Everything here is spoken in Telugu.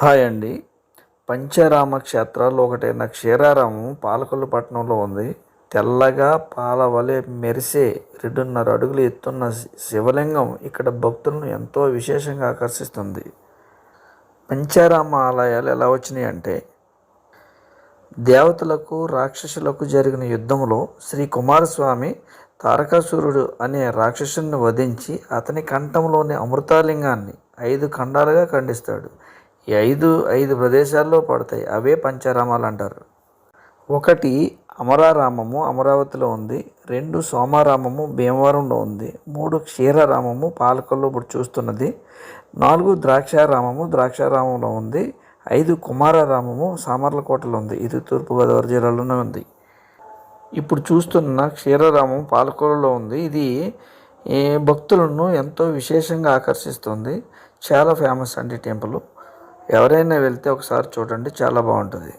హాయ్ అండి. పంచరామ క్షేత్రాల్లో ఒకటైన క్షీరారామం పాలకొల్లు పట్టణంలో ఉంది. తెల్లగా పాల వలె మెరిసే రెండున్నర అడుగులు ఎత్తున్న శివలింగం ఇక్కడ భక్తులను ఎంతో విశేషంగా ఆకర్షిస్తుంది. పంచారామ ఆలయాలు ఎలా వచ్చినాయి అంటే దేవతలకు రాక్షసులకు జరిగిన యుద్ధంలో శ్రీ కుమారస్వామి తారకాసురుడు అనే రాక్షసుని వధించి అతని కంఠంలోని అమృతాలింగాన్ని ఐదు ఖండాలుగా ఖండిస్తాడు. ఈ ఐదు ఐదు ప్రదేశాల్లో పడతాయి. అవే పంచారామాలు అంటారు. ఒకటి అమరారామము అమరావతిలో ఉంది. రెండు సోమారామము భీమవరంలో ఉంది. మూడు క్షీరారామము పాలకొల్లు ఇప్పుడు చూస్తున్నది. నాలుగు ద్రాక్షారామము ద్రాక్షారామంలో ఉంది. ఐదు కుమారారామము సామర్లకోటలో ఉంది. ఇది తూర్పుగోదావరి జిల్లాలోనే ఉంది. ఇప్పుడు చూస్తున్న క్షీరారామం పాలకొల్లులో ఉంది. ఇది భక్తులను ఎంతో విశేషంగా ఆకర్షిస్తుంది. చాలా ఫేమస్ అండి టెంపుల్. ఎవరైనా వెళ్తే ఒకసారి చూడండి చాలా బాగుంటుంది.